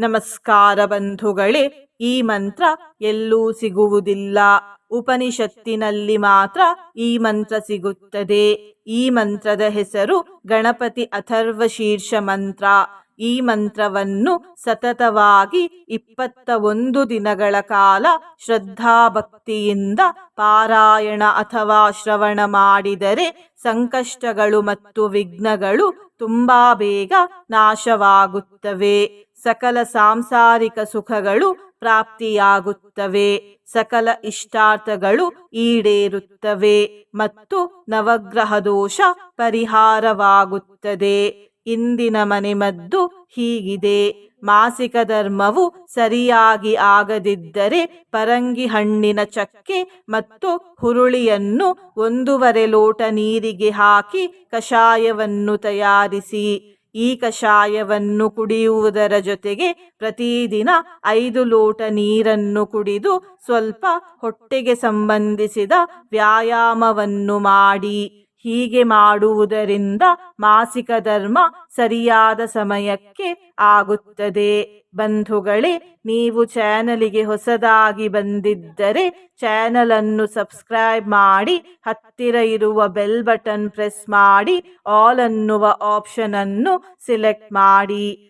ನಮಸ್ಕಾರ ಬಂಧುಗಳೇ, ಈ ಮಂತ್ರ ಎಲ್ಲೂ ಸಿಗುವುದಿಲ್ಲ. ಉಪನಿಷತ್ತಿನಲ್ಲಿ ಮಾತ್ರ ಈ ಮಂತ್ರ ಸಿಗುತ್ತದೆ. ಈ ಮಂತ್ರದ ಹೆಸರು ಗಣಪತಿ ಅಥರ್ವ ಶೀರ್ಷ ಮಂತ್ರ. ಈ ಮಂತ್ರವನ್ನು ಸತತವಾಗಿ ಇಪ್ಪತ್ತ ಒಂದು ದಿನಗಳ ಕಾಲ ಶ್ರದ್ಧಾಭಕ್ತಿಯಿಂದ ಪಾರಾಯಣ ಅಥವಾ ಶ್ರವಣ ಮಾಡಿದರೆ ಸಂಕಷ್ಟಗಳು ಮತ್ತು ವಿಘ್ನಗಳು ತುಂಬಾ ಬೇಗ ನಾಶವಾಗುತ್ತವೆ. ಸಕಲ ಸಾಂಸಾರಿಕ ಸುಖಗಳು ಪ್ರಾಪ್ತಿಯಾಗುತ್ತವೆ. ಸಕಲ ಇಷ್ಟಾರ್ಥಗಳು ಈಡೇರುತ್ತವೆ ಮತ್ತು ನವಗ್ರಹ ದೋಷ ಪರಿಹಾರವಾಗುತ್ತದೆ. ಇಂದಿನ ಮನೆಮದ್ದು ಹೀಗಿದೆ. ಮಾಸಿಕ ಧರ್ಮವು ಸರಿಯಾಗಿ ಆಗದಿದ್ದರೆ ಪರಂಗಿ ಹಣ್ಣಿನ ಚಕ್ಕೆ ಮತ್ತು ಹುರುಳಿಯನ್ನು ಒಂದೂವರೆ ಲೋಟ ನೀರಿಗೆ ಹಾಕಿ ಕಷಾಯವನ್ನು ತಯಾರಿಸಿ. ಈ ಕಷಾಯವನ್ನು ಕುಡಿಯುವುದರ ಜೊತೆಗೆ ಪ್ರತಿದಿನ ಐದು ಲೋಟ ನೀರನ್ನು ಕುಡಿದು ಸ್ವಲ್ಪ ಹೊಟ್ಟೆಗೆ ಸಂಬಂಧಿಸಿದ ವ್ಯಾಯಾಮವನ್ನು ಮಾಡಿ. ಹೀಗೆ ಮಾಡುವುದರಿಂದ ಮಾಸಿಕ ಧರ್ಮ ಸರಿಯಾದ ಸಮಯಕ್ಕೆ ಆಗುತ್ತದೆ. ಬಂಧುಗಳೇ, ನೀವು ಚಾನಲಿಗೆ ಹೊಸದಾಗಿ ಬಂದಿದ್ದರೆ ಚಾನಲ್ ಅನ್ನು ಸಬ್ಸ್ಕ್ರೈಬ್ ಮಾಡಿ, ಹತ್ತಿರ ಇರುವ ಬೆಲ್ ಬಟನ್ ಪ್ರೆಸ್ ಮಾಡಿ, ಆಲ್ ಅನ್ನುವ ಆಪ್ಷನ್ ಅನ್ನು ಸಿಲೆಕ್ಟ್ ಮಾಡಿ.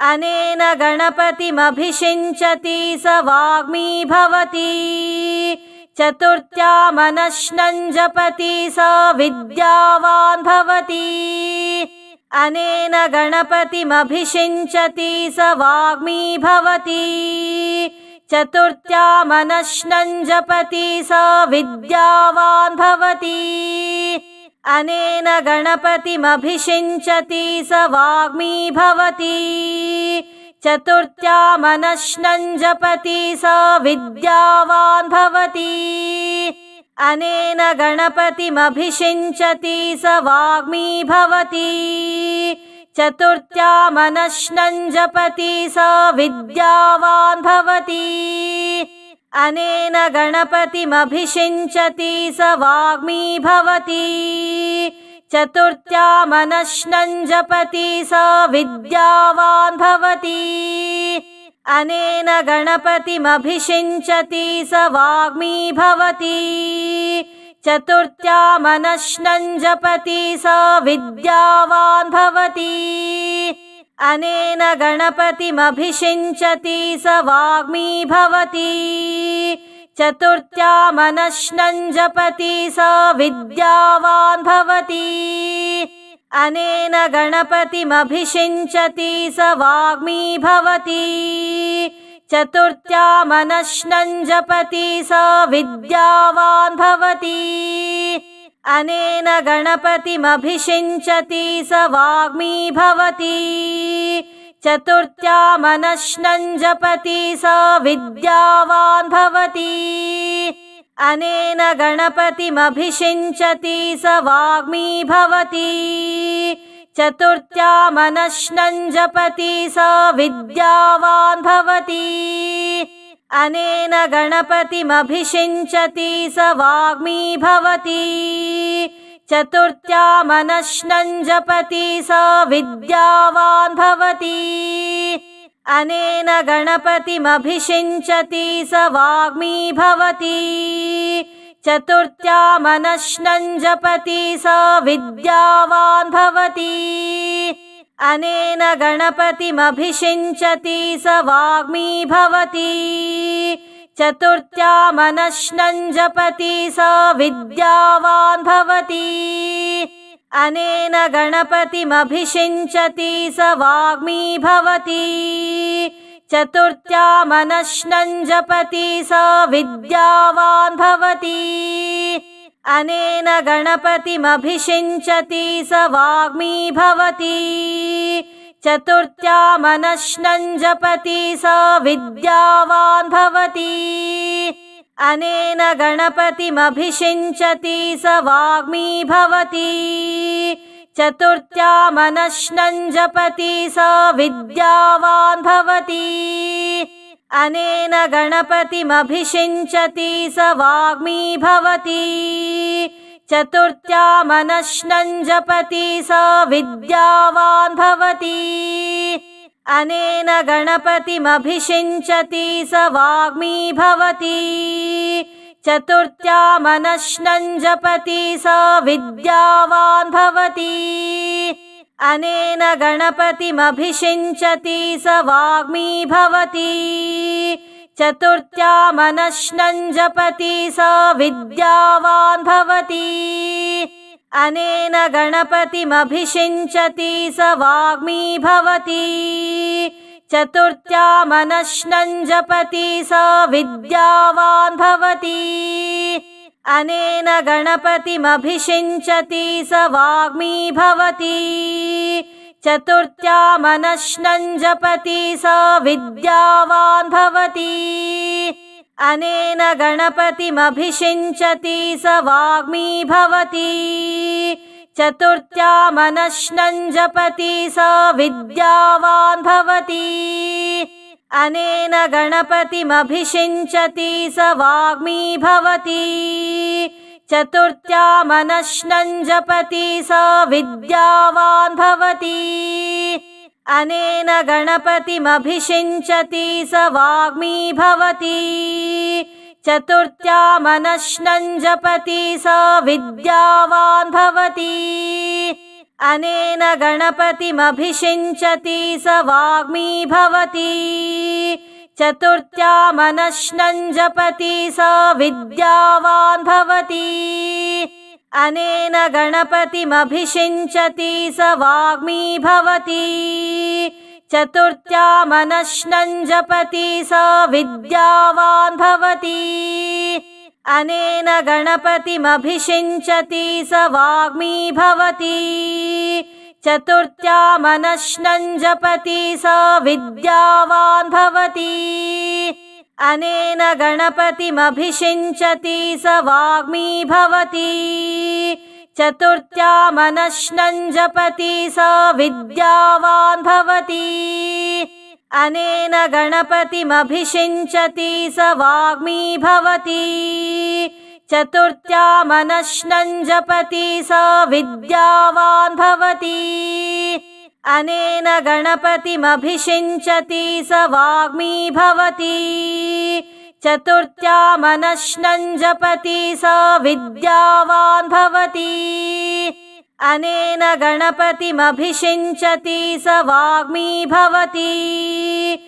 अनेन गणपतिमभिषिञ्चति स वाग्मी भवति। चतुर्थ्या स विद्यावान् भवति। अनेन गणपतिमभिषिञ्चति स वाग्मी भवति। चतुर्थ्या स विद्यावान् भवति। अनेन गणपतिमभिषिञ्चति स वाग्मी भवति। चतुर्थ्या मनश्नञ्जपति स विद्यावान् भवति। अनेन गणपतिमभिषिञ्चति स वाग्मी भवति। चतुर्थ्या मनश्नञ्जपति स विद्यावान् भवति। अनेन गणपतिमभिषिञ्चति स वाग्मी भवति। चतुर्थ्या मनश्नञ्जपति स विद्यावान् भवति। अनेन गणपतिमभिषिञ्चति स वाग्मी भवति। चतुर्थ्या मनश्नञ्जपति स विद्यावान् भवति। अनेन गणपतिमभिषिञ्चति स वाग्मी भवति। चतुर्थ्या स विद्यावान् भवति। अनेन गणपतिमभिषिञ्चति स वाग्मी भवति। चतुर्थ्या मनश्नञ्जपति स विद्यावान् भवति। अनेन गणपतिमभिषिञ्चति स वाग्मी भवति। चतुर्थ्या मनश्नञ्जपति स विद्यावान् भवति। अनेन गणपतिमभिषिञ्चति स वाग्मी भवति। चतुर्थ्या मनश्नञ्जपति स विद्यावान् भवति। अनेन गणपतिमभिषिञ्चति स वाग्मी भवति। चतुर्थ्या मनश्नञ्जपति स विद्यावान् भवति। अनेन गणपतिमभिषिञ्चति स वाग्मी भवति। चतुर्थ्या मनश्नञ्जपति स विद्यावान् भवति। अनेन गणपतिमभिषिञ्चति स वाग्मी भवति। चतुर्थ्या स विद्यावान् भवति। अनेन गणपतिमभिषिञ्चति स वाग्मी भवति। चतुर्थ्या स विद्यावान् भवति। अनेन गणपतिमभिषिञ्चति स वाग्मी भवति। चतुर्थ्यामनश्नं जपति स विद्यावान् भवति। अनेन गणपतिमभिषिञ्चति स वाग्मी भवति। चतुर्थ्यामनश्नं जपति स विद्यावान् भवति। अनेन गणपतिमभिषिञ्चति स वाग्मी भवति। चतुर्थ्यामनश्नं जपति स विद्यावान् भवति। अनेन गणपतिमभिषिञ्चति स वाग्मी भवति। चतुर्थ्यामनश्नं जपति स विद्यावान् भवति। अनेन गणपतिमभिषिञ्चति स वाग्मी भवति। चतुर्थ्यामनश्नं जपति स विद्यावान् भवति। अनेन गणपतिमभिषिञ्चति स वाग्मी भवति। चतुर्थ्यामनश्नं जपति स विद्यावान् भवति। अनेन गणपतिमभिषिञ्चति स वाग्मी भवति। चतुर्थ्यामनश्नं जपति स विद्यावान् भवति। अनेन गणपतिमभिषिञ्चति स वाग्मी भवति। चतुर्थ्यामनश्नं जपति स विद्यावान् भवति। अनेन गणपतिमभिषिञ्चति स वाग्मी भवति। चतुर्थ्यामनश्नं जपति स विद्यावान् भवति। अनेन गणपतिमभिषिञ्चति स वाग्मी भवति। चतुर्थ्यामनश्नं जपति स विद्यावान् भवति। अनेन गणपतिमभिषिञ्चति स वाग्मी भवति। जपति स विद्यावान् भवति। अनेन गणपतिमभिषिञ्चति स वाग्मी भवति। चतुर्थ्यामनश्नं जपति स विद्यावान् भवति। अनेन गणपतिमभिषिञ्चति स वाग्मी भवति। चतुर्थ्यामनश्नं जपति स विद्यावान् भवति। अनेन गणपतिमभिषिञ्चति स वाग्मी भवति। चतुर्थ्यामनश्नं जपति स विद्यावान् भवति। अनेन गणपतिमभिषिञ्चति स वाग्मी भवति। चतुर्थ्यामनश्नं जपति स विद्यावान् भवति। अनेन गणपतिमभिषिञ्चति स वाग्मी भवति। चतुर्थ्यामनश्नं जपति स विद्यावान् भवति। अनेन गणपतिमभिषिञ्चति स वाग्मी भवति।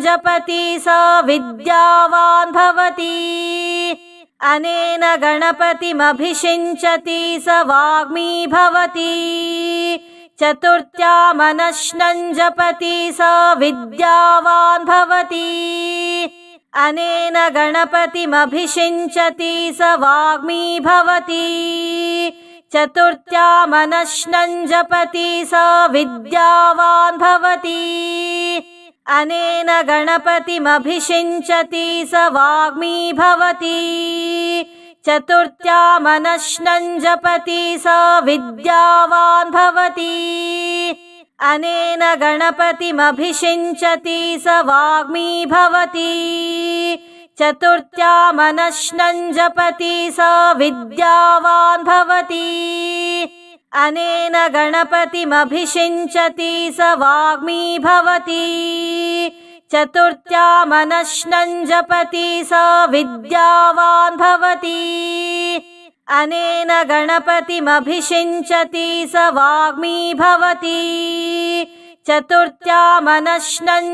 जपति स विद्यावान् भवति। अनेन गणपतिमभिषिञ्चति स वाग्मी भवति। चतुर्थ्यामनश्नं जपति स विद्यावान् भवति। अनेन गणपतिमभिषिञ्चति स वाग्मी भवति। चतुर्थ्यामनश्नं जपति स विद्यावान् भवति। अनेन गणपतिमभिषिञ्चति स वाग्मी भवति। चतुर्थ्यामनश्नं जपति स विद्यावान् भवति। अनेन गणपतिमभिषिञ्चति स वाग्मी भवति। चतुर्थ्यामनश्नं जपति स विद्यावान् भवति। अनेन गणपतिमभिषिञ्चति स वाग्मी भवति। चतुर्थ्यामनश्नं जपति स विद्यावान् भवति। अनेन गणपतिमभिषिञ्चति स वाग्मी भवति।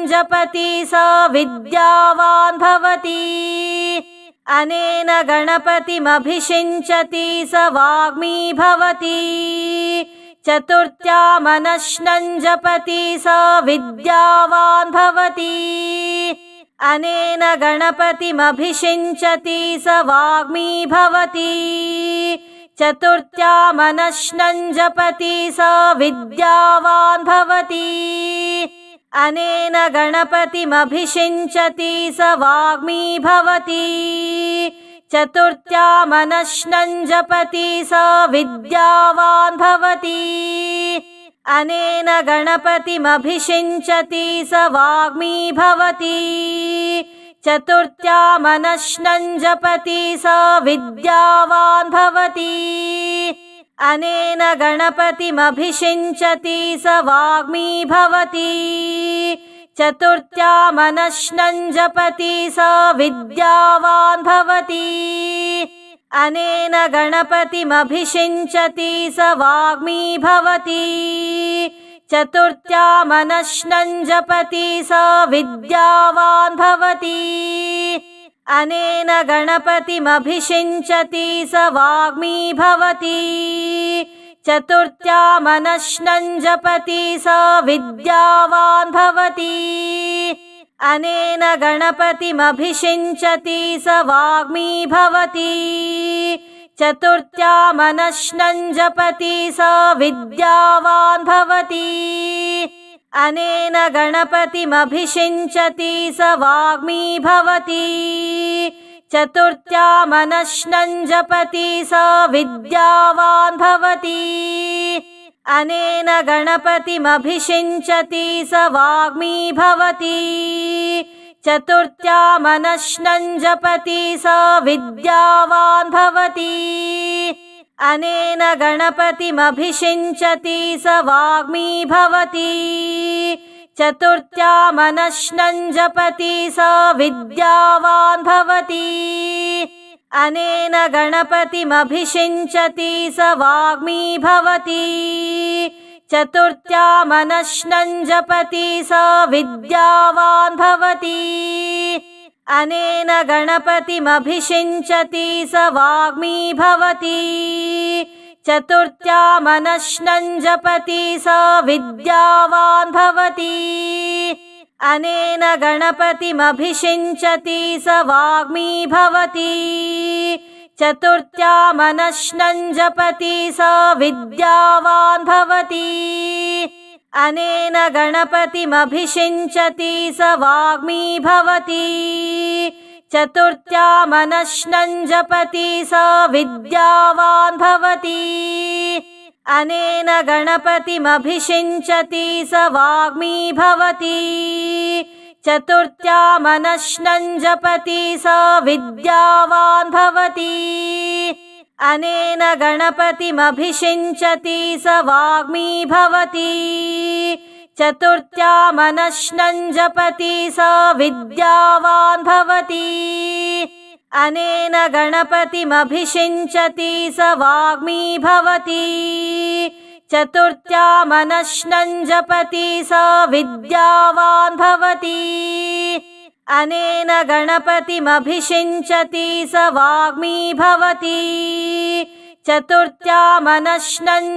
जपति स विद्यावान् भवति। अनेन गणपतिमभिषिञ्चति स वाग्मी भवति। चतुर्थ्यामनश्नं जपति स विद्यावान् भवति। अनेन गणपतिमभिषिञ्चति स वाग्मी भवति। चतुर्थ्यामनश्नं जपति स विद्यावान् भवति। अनेन गणपतिमभिषिञ्चति स वाग्मी भवति। चतुर्थ्यामनश्नं जपति स विद्यावान् भवति। अनेन गणपतिमभिषिञ्चति स वाग्मी भवति। चतुर्थ्यामनश्नं जपति स विद्यावान् भवति। अनेन गणपतिमभिषिञ्चति स वाग्मी भवति। चतुर्थ्यामनश्नं जपति स विद्यावान् भवति। अनेन गणपतिमभिषिञ्चति स वाग्मी भवति। चतुर्थ्यामनश्नं जपति स विद्यावान् भवति। अनेन गणपतिमभिषिञ्चति स वाग्मी भवति। चतुर्थ्यामनश्नं जपति स विद्यावान् भवति। अनेन गणपतिमभिषिञ्चति स वाग्मी भवति। चतुर्थ्यामनश्नं जपति स विद्यावान् भवति। अनेन गणपतिमभिषिञ्चति स वाग्मी भवति। चतुर्थ्यामनश्नं जपति स विद्यावान् भवति। अनेन गणपतिमभिषिञ्चति स वाग्मी भवति। चतुर्थ्यामनश्नं जपति स विद्यावान् भवति। अनेन गणपतिमभिषिञ्चति स वाग्मी भवति। चतुर्थ्यामनश्नं जपति स विद्यावान् भवति। अनेन गणपतिमभिषिञ्चति स वाग्मी भवति। चतुर्थ्यामनश्नं जपति स विद्यावान् भवति। अनेन गणपतिमभिषिञ्चति स वाग्मी भवति। चतुर्थ्यामनश्नं जपति स विद्यावान् भवति। अनेन गणपतिमभिषिञ्चति स वाग्मी भवति। चतुर्थ्यामनश्नं जपति स विद्यावान् भवति। अनेन गणपतिमभिषिञ्चति स वाग्मी भवति। चतुर्थ्यामनश्नं जपति स विद्यावान् भवति। अनेन गणपतिमभिषिञ्चति स वाग्मी भवति। चतुर्थ्यामनश्नं जपति स विद्यावान् भवति। अनेन गणपतिमभिषिञ्चति स वाग्मी भवति। चतुर्थ्यामनश्नं जपति स विद्यावान् भवति। अनेन गणपतिमभिषिञ्चति स वाग्मी भवति। चतुर्थ्यामनश्नं जपति स विद्यावान् भवति। अनेन गणपतिमभिषिञ्चति स वाग्मी भवति।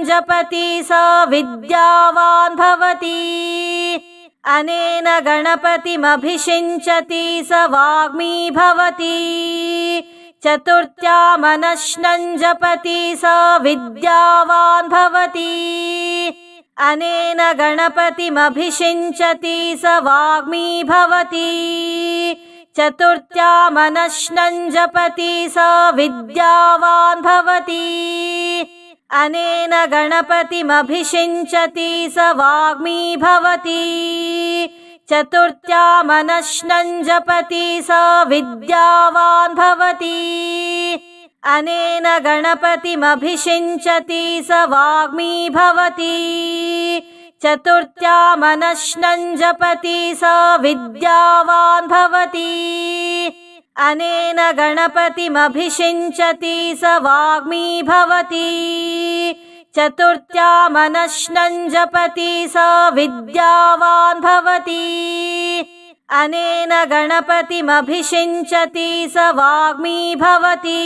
जपति स विद्यावान् भवति। अनेन गणपतिमभिषिञ्चति स वाग्मी भवति। चतुर्थ्यामनश्नं जपति स विद्यावान् भवति। अनेन गणपतिमभिषिञ्चति स वाग्मी भवति। चतुर्थ्यामनश्नं जपति स विद्यावान् भवति। अनेन गणपतिमभिषिञ्चति स वाग्मी भवति। चतुर्थ्यामनश्नं जपति स विद्यावान् भवति। अनेन गणपतिमभिषिञ्चति स वाग्मी भवति। चतुर्थ्यामनश्नं जपति स विद्यावान् भवति। अनेन गणपतिमभिषिञ्चति स वाग्मी भवति। चतुर्थ्यामनश्नं जपति स विद्यावान् भवति। अनेन गणपतिमभिषिञ्चति स वाग्मी भवति।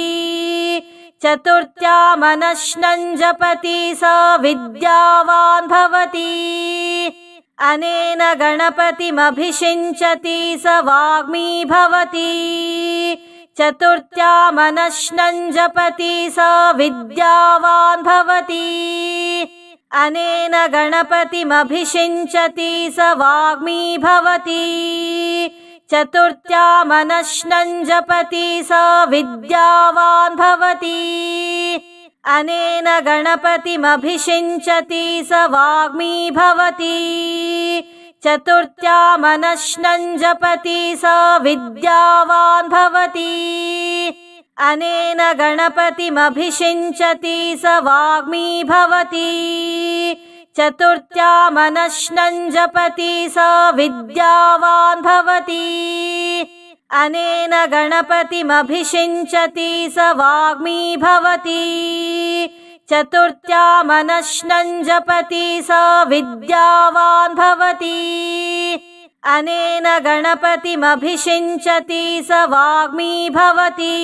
चतुर्थ्यामनश्नं जपति स विद्यावान् भवति। अनेन गणपतिमभिषिञ्चति स वाग्मी भवति। चतुर्थ्यामनश्नं जपति स विद्यावान् भवति। अनेन गणपतिमभिषिञ्चति स वाग्मी भवति। चतुर्थ्यामनश्नं जपति स विद्यावान् भवति। अनेन गणपतिमभिषिञ्चति स वाग्मी भवति। चतुर्थ्यामनश्नं जपति स विद्यावान् भवति। अनेन गणपतिमभिषिञ्चति स वाग्मी भवति। चतुर्थ्यामनश्नं जपति स विद्यावान् भवति। अनेन गणपतिमभिषिञ्चति स वाग्मी भवति। चतुर्थ्यामनश्नं जपति स विद्यावान् भवति। अनेन गणपतिमभिषिञ्चति स वाग्मी भवति।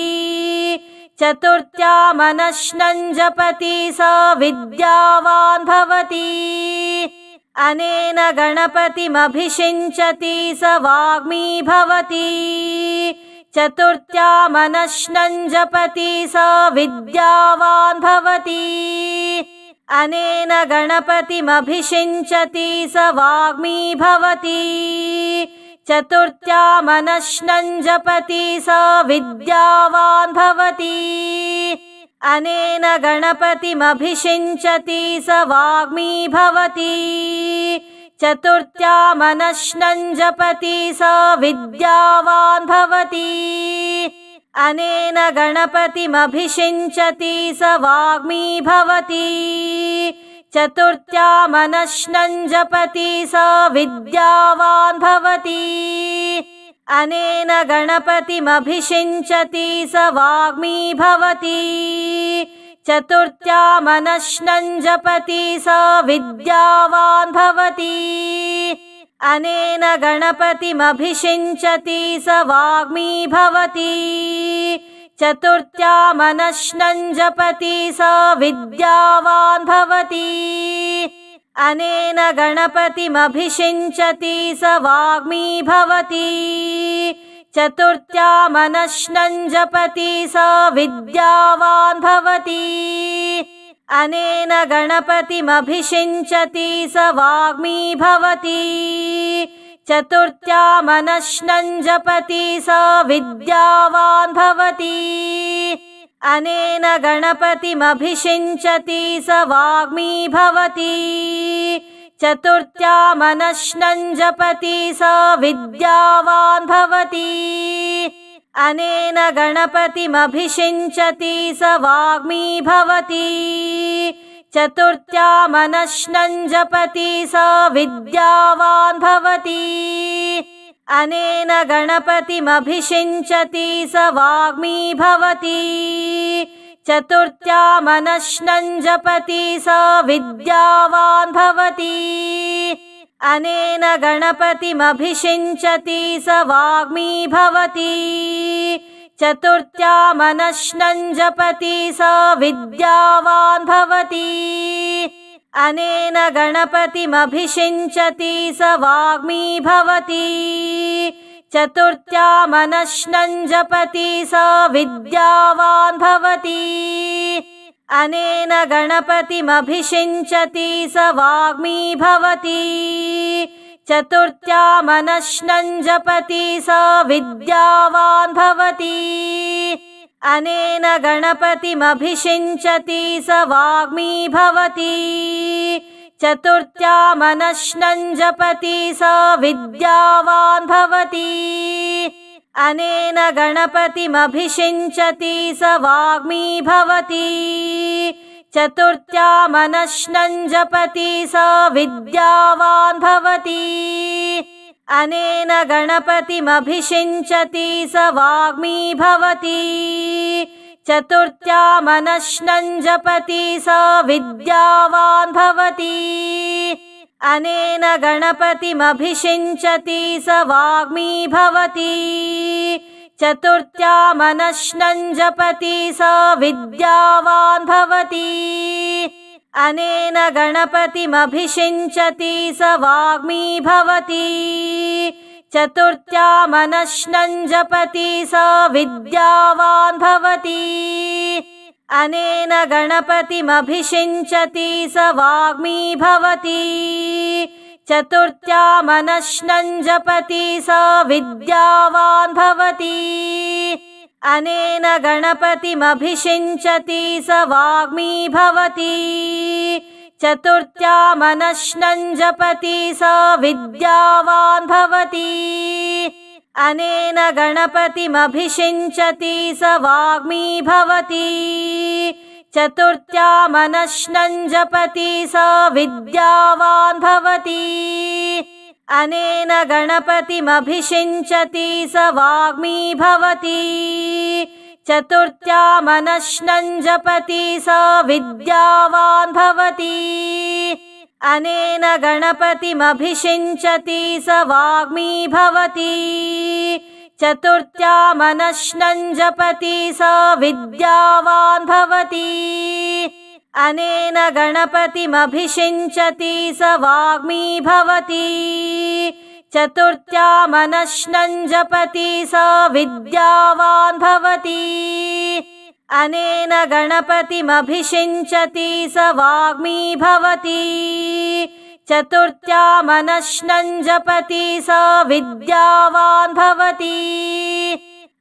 चतुर्थ्यामनश्नं जपति स विद्यावान् भवति। अनेन गणपतिमभिषिञ्चति स वाग्मी भवति। चतुर्थ्यामनश्नं जपति स विद्यावान् भवति। अनेन गणपतिमभिषिञ्चति स वाग्मी भवति। चतुर्थ्यामनश्नं जपति स विद्यावान् भवति। अनेन गणपतिमभिषिञ्चति स वाग्मी भवति। चतुर्थ्यामनश्नं जपति स विद्यावान् भवति। अनेन गणपतिमभिषिञ्चति स वाग्मी भवति। चतुर्थ्यामनश्नं जपति स विद्यावान् भवति। अनेन गणपतिमभिषिञ्चति स वाग्मी भवति। चतुर्थ्यामनश्नं जपति स विद्यावान् भवति। अनेन गणपतिमभिषिञ्चति स वाग्मी भवति। चतुर्थ्यामनश्नं जपति स विद्यावान् भवति। अनेन गणपतिमभिषिञ्चति स वाग्मी भवति। चतुर्थ्यामनश्नं जपति स विद्यावान् भवति। अनेन गणपतिमभिषिञ्चति स वाग्मी भवति। चतुर्थ्यामनश्नं जपति स विद्यावान् भवति। अनेन गणपतिमभिषिञ्चति स वाग्मी भवति। चतुर्थ्यामनश्नं जपति स विद्यावान् भवति। अनेन गणपतिमभिषिञ्चति स वाग्मी भवति। चतुर्थ्यामनश्नं जपति स विद्यावान् भवति। अनेन गणपतिमभिषिञ्चति स वाग्मी भवति। जपति स विद्यावान् भवति। अनेन गणपतिमभिषिञ्चति स वाग्मी भवति। जपति स विद्यावान् भवति। अनेन गणपतिमभिषिञ्चति स वाग्मी भवति। चतुर्थ्यामनश्नं जपति स विद्यावान् भवति। अनेन गणपतिमभिषिञ्चति स वाग्मी भवति। चतुर्थ्यामनश्नं जपति स विद्यावान् भवति। अनेन गणपतिमभिषिञ्चति स वाग्मी भवति। चतुर्थ्यामनश्नं जपति स विद्यावान् भवति। अनेन गणपतिमभिषिञ्चति स वाग्मी भवति। चतुर्थ्यामनश्नं जपति स विद्यावान् भवति। अनेन गणपतिमभिषिञ्चति स वाग्मी भवति। जपति स विद्यावान् भवति। अनेन गणपतिमभिषिञ्चति स वाग्मी भवति। जपति स विद्यावान् भवति। अनेन गणपतिमभिषिञ्चति स वाग्मी भवति। चतुर्थ्यामनश्नं जपति स विद्यावान् भवति। अनेन गणपतिमभिषिञ्चति स वाग्मी भवति। चतुर्थ्यामनश्नं जपति स विद्यावान् भवति। अनेन गणपतिमभिषिञ्चति स वाग्मी भवति। चतुर्थ्यामनश्नं जपति स विद्यावान् भवति। अनेन गणपतिमभिषिञ्चति स वाग्मी भवति। चतुर्थ्यामनश्नं जपति स विद्यावान् भवति। अनेन गणपतिमभिषिञ्चति स वाग्मी भवति। जपति स विद्यावान् भवति। अनेन गणपतिमभिषिञ्चति स वाग्मी भवति। जपति स विद्यावान् भवति। अनेन गणपतिमभिषिञ्चति स वाग्मी भवति। चतुर्थ्यामनश्नं जपति स विद्यावान् भवति। अनेन गणपतिमभिषिञ्चति स वाग्मी भवति। चतुर्थ्यामनश्नं जपति स विद्यावान् भवति।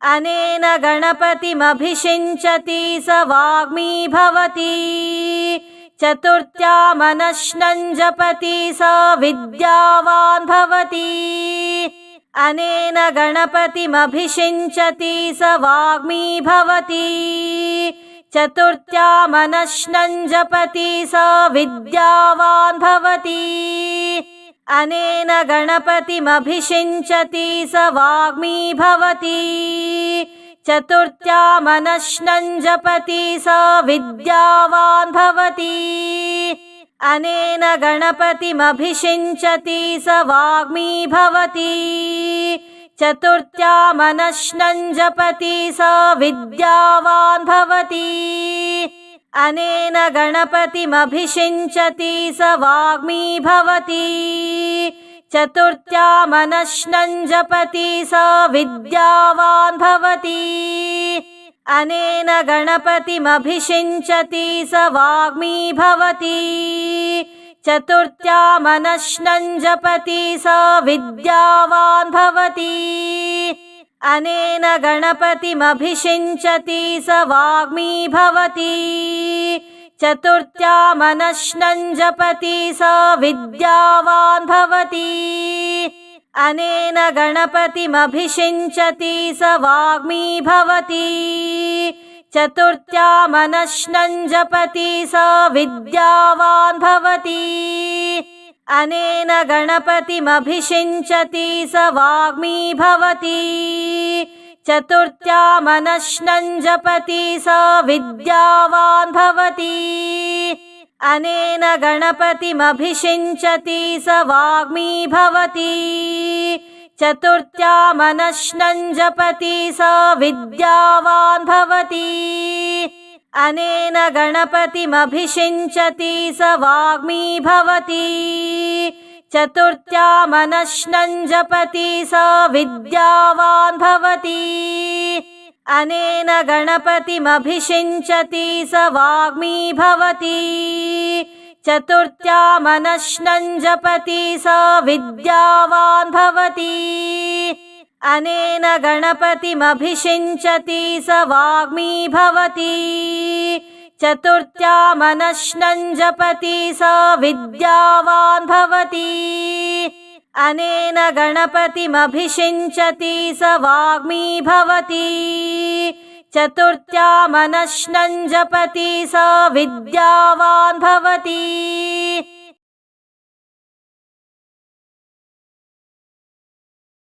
अनेन गणपतिमभिषिञ्चति स वाग्मी भवति। चतुर्थ्यामनश्नं जपति स विद्यावान् भवति। अनेन गणपतिमभिषिञ्चति स वाग्मी भवति। चतुर्थ्यामनश्नं जपति स विद्यावान् भवति। अनेन गणपतिमभिषिञ्चति स वाग्मी भवति। चतुर्थ्यामनश्नं जपति स विद्यावान् भवति। अनेन गणपतिमभिषिञ्चति स वाग्मी भवति। चतुर्थ्यामनश्नं जपति स विद्यावान् भवति। अनेन गणपतिमभिषिञ्चति स वाग्मी भवति। चतुर्थ्यामनश्नं जपति स विद्यावान् भवति। अनेन गणपतिमभिषिञ्चति स वाग्मी भवति। चतुर्थ्यामनश्नं जपति स विद्यावान् भवति। अनेन गणपतिमभिषिञ्चति स वाग्मी भवति। चतुर्थ्यामनश्नं जपति स विद्यावान् भवति। अनेन गणपतिमभिषिञ्चति स वाग्मी भवति। चतुर्थ्यामनश्नं जपति स विद्यावान् भवति। अनेन गणपतिमभिषिञ्चति स वाग्मी भवति। जपति स विद्यावान् भवति। अनेन गणपतिमभिषिञ्चति स वाग्मी भवति। चतुर्थ्यामनश्नं जपति स विद्यावान् भवति। अनेन गणपतिमभिषिञ्चति स वाग्मी भवति। चतुर्थ्यामनश्नं जपति स विद्यावान् भवति। अनेन गणपतिमभिषिञ्चति स वाग्मी भवति। चतुर्थ्यामनश्नं जपति स विद्यावान् भवति। अनेन गणपतिमभिषिञ्चति स वाग्मी भवति। चतुर्थ्यामनश्नं जपति स विद्यावान् भवति। अनेन गणपतिमभिषिञ्चति स वाग्मी भवति। चतुर्थ्यामनश्नं जपति स विद्यावान् भवति।